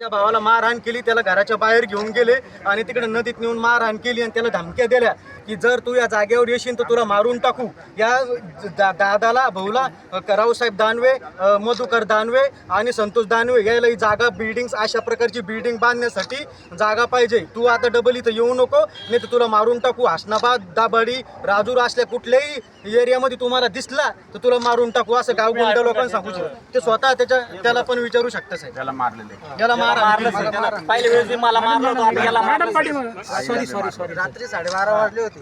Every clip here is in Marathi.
त्या भावाला मारहाण केली त्याला घराच्या बाहेर घेऊन गेले आणि तिकडे नदीत नेऊन मारहाण केली आणि त्याला धमक्या दिल्या की जर तू या जागेवर येशील तर तुला मारून टाकू. या दा- दादाला भाऊला अ, रावसाहेब दानवे मधुकर दानवे आणि संतोष दानवे यायला ही जागा बिल्डिंग अशा प्रकारची बिल्डिंग बांधण्यासाठी जागा पाहिजे. तू आता डबल इथं येऊ नको नाही तर तुला मारून टाकू. हसनाबाद दाबाडी राजूर असल्या कुठल्याही एरियामध्ये तुम्हाला दिसला तर तुला मारून टाकू असं गावगुंड लोकांना सांगू शकतो ते स्वतः त्याच्या त्याला पण विचारू शकता साहेब. त्याला मारलेले. याला मारहाण केली त्याला. पहिले वेळेस मला मारलं होतं मारलं. सॉरी सॉरी सॉरी रात्री साडेबारा वाजले होते.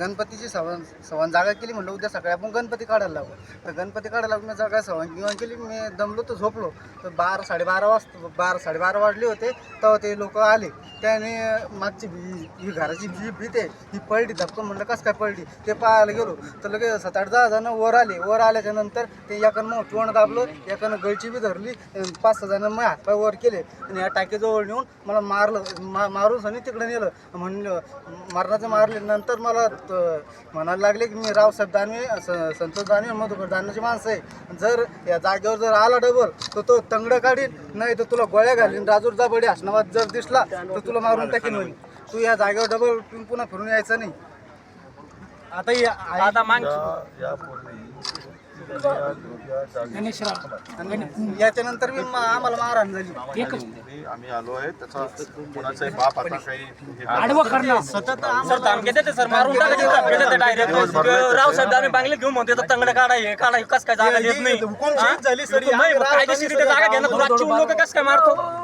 गणपतीची सवन सवन जागा केली म्हणलं उद्या सकाळी आपण गणपती काढायला लागू. तर गणपती काढायला लागून मी जागा सवन गिवण केली. मी दमलो तर झोपलो. तर बारा साडेबारा वाजता बारा साडेबारा वाजले होते. तेव्हा ते लोक आले. त्याने मागची भी ही घराची जी भीत आहे ही पळली धक्कन म्हणलं कसं काय पळली ते पाहायला गेलो. तर लगेच सात आठ दहा जणं वर आले. वर आल्याच्यानंतर ते एकानं मग तोंड दाबलं एकानं गळची बी धरली पाच सहा जणं मग हातपाय वर केले. आणि या टाकीजवळ नेऊन मला मारलं मा मारून सनी तिकडे नेलं. म्हणलं मरणाचं मारले नंतर मला म्हणायला लागले की मी रावसाहेब दानवे संतोष दानवे मधुकर दानवेची माणसं आहे. जर या जागेवर जर आला डबल तर तो तंगडं काढीन नाही तर तुला गोळ्या घालीन राजूर जाबडी हसनाबाद जर दिसला तर तुला मारून टाकीन म्हणे तू या जागेवर डबल पुन्हा फिरून यायचं नाही. आता ही- आता माग याच्यानंतर मी मा- आम्हाला मारहाण झाली. आम्ही आलो आहे त्याचा कोणाचाही बाप आता काही सतत सर धमके देते सर मारून टाकायचे धमके देते डायरेक्ट रावसाहेब दानवे बांगले घेऊन म्हणते तर तंगड काढा हे काढा हे कस काय जागा देत नाही. हुकुमशाही झाली? सर नाही, जागा घ्या ना तू रातची लोक कस काय मारतो?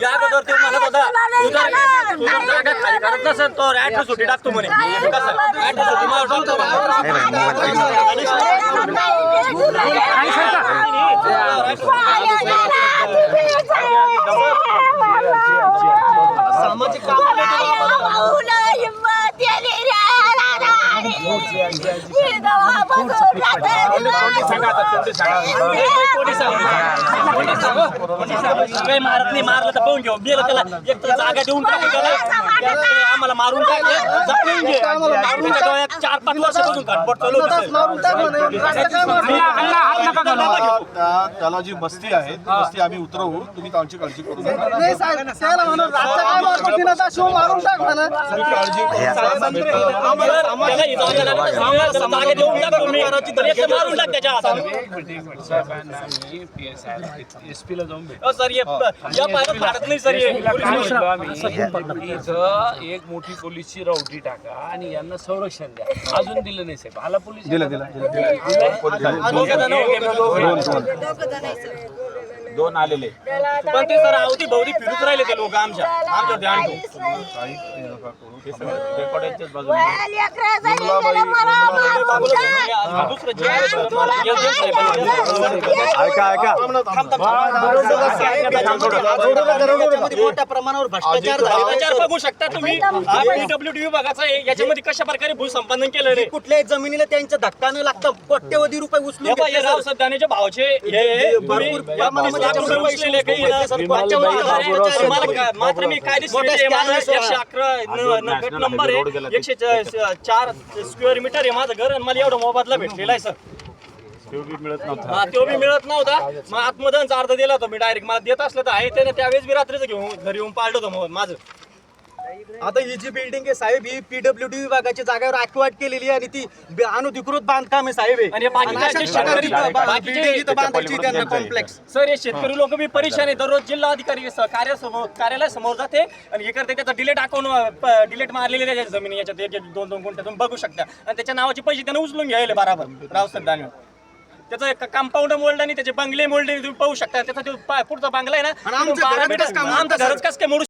या अगोदर ते म्हणत होता तू जर तू जर जागा खाली करत नसेल तर ऍड्रेस सुटी टाकतो म्हणे कसं ऍड्रेस सुटी मला टाकतो सामाजिक काही मारत नाही मारलं तर पाहून घेऊ. गेलं त्याला. एक तर जागा देऊन टाकू त्याला. आम्हाला मारून टाकलं चार पाच वर्षापासून घटपट चालू त्याला जी बस्ती आहे ती बस्ती आम्ही उतरवू. तुम्ही त्यांची काळजी करू ही जाऊन अहो, सर या पायाला फाडत नाही सर एक मोठी पोलीसची रावटी टाका आणि यांना संरक्षण द्या. अजून दिलं नाही साहेब. हाला पोलीस? दिलं दिलं दोन आलेले. पण ते सर अवती भोवती फिरूच राहिले ते लोक आमच्या. आमच्या ध्यान ठेवून. मोठ्या प्रमाणावर भ्रष्टाचार. भ्रष्टाचार बघू शकता तुम्ही पीडब्ल्यूडी विभागाचा आहे. याच्यामध्ये कशा प्रकारे भूसंपादन केलं रे? कुठल्याही जमिनीला त्यांच्या धक्का न लागता कोट्यवधी रुपये उचलून घेतले, राव सर. सध्याचे भावचे हे भरपूर काही मला मात्र मी कायदेशीर मोठ्या आहे. माझं स्कॅनर एकशे अकरा न- न- गट नंबर आहे. एकशे च- चार स्क्वेअर मीटर आहे माझं घर आणि मला एवढा मोबदला भेटलेला आहे सर. मिळत नव्हता. हा तो बी मिळत नव्हता. मग आत्मदानचा अर्ध दिला होता मी डायरेक्ट मला देत असलं तर आहे त्याने त्यावेळेस मी रात्रीचं घेऊन घरी येऊन पाळलं होतं मग माझं. आता ही जी बिल्डिंग आहे साहेब ही पीडब्ल्यूडी विभागाच्या जागेवर अक्वाट केलेली आहे आणि ती अनधिकृत बांधकाम आहे साहेब हे. आणि बाकीचे आणि अशा जे प्रकारे शेतकरी- बा- बाकीचे building इथं बांधायची पलीकडून त्यांना त्यांचं आहे. कॉम्प्लेक्स सर हे शेतकरी लोक बी परेशान आहे दररोज जिल्हा अधिकारी स- कार्यासमोर कार्यालय समोर जाते आणि हे करते. त्याचा डिलेट अकाउंट डिलेट मारलेले त्याच्या जमिनी याच्यात. एक एक दोन दोन गुंठे तुम्ही बघू शकता. आणि त्याच्या नावाचे पैसे त्याने उचलून घ्यायले बराबर. रावसाहेब दानवे. त्याचं कंपाऊंड मोल्ड आणि त्याचे बंगले मोल्ड तुम्ही पाहू शकता. त्याचा जो पा- पुढचा बंगला आहे आणि ना आमचं बारा घरच मीटर कसं काय मोडतं, आमचं सर? घरच कसं काय मोडू